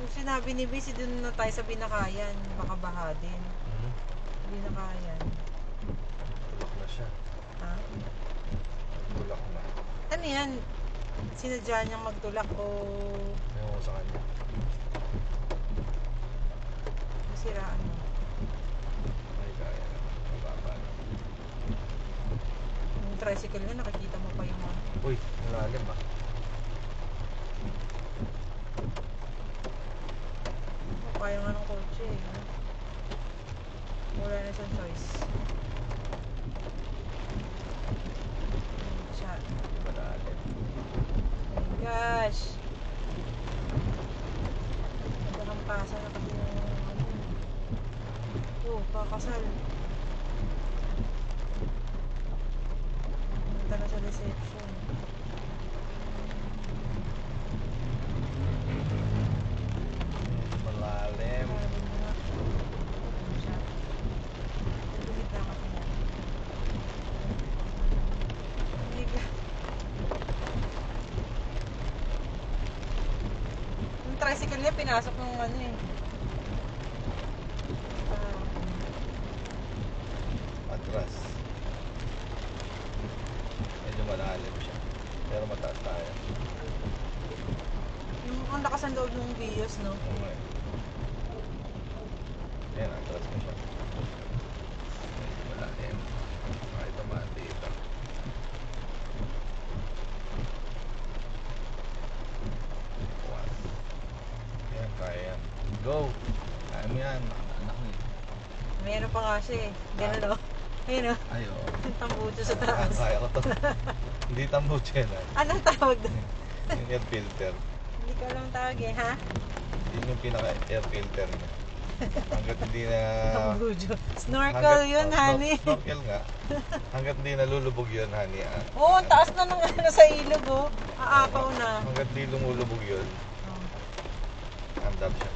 Yung sinabi ni Bisi, doon na tayo sa Binakayan. Baka baha din. Hmm. Binakayan. Tulak na siya. Ha? Tulak na. Ano yan? Sinadya niyang magtulak o Ewan ko sa kanya. masiraan mo? Ay, kaya. Mababa na. Yung tricycle nga, nakikita mo pa yung. Uy, malalim ah. Kaya nga ng kotse eh. Wala na siyang choice. Siya. Malalim. Oh my na kasi yung ano. Oh, kakasal. Punta na sa reception. Malalim. Sabi mo nga. Ayun siya. Nagbulit na kasi yan. Oh my God. Tricycle niya, pinasok ng ano eh. Ah, Atras. Medyo malalim siya. Pero mataas tayo. yung ang lakas ang loob ng Vios, no? Oo nga eh. Ayan, atras mo siya. Medyo malalim. Kahit tumati ito. Bukas. Ayan, kaya yan. Go! Kaya mo yan. Anak mo eh. Mayroon pa nga siya eh. Ganun o. Ayun o. Ay, oo. Tambucho sa Ah, taas. Kaya ko to. Hindi tambucho yan ah. Anong tawag doon? Yung air filter. Hindi ko alam tawag eh, ha? Yun yung pinaka-air filter niya. Hanggat hindi na... Tambucho. Snorkel hanggat- yun, oh, honey. snor- Snorkel nga. Hanggat hindi nalulubog yun, honey. Ah, Oo, ang taas na ng ano sa ilog oh. Aakaw na. hanggat di lumulubog yun, Oh. andap siya.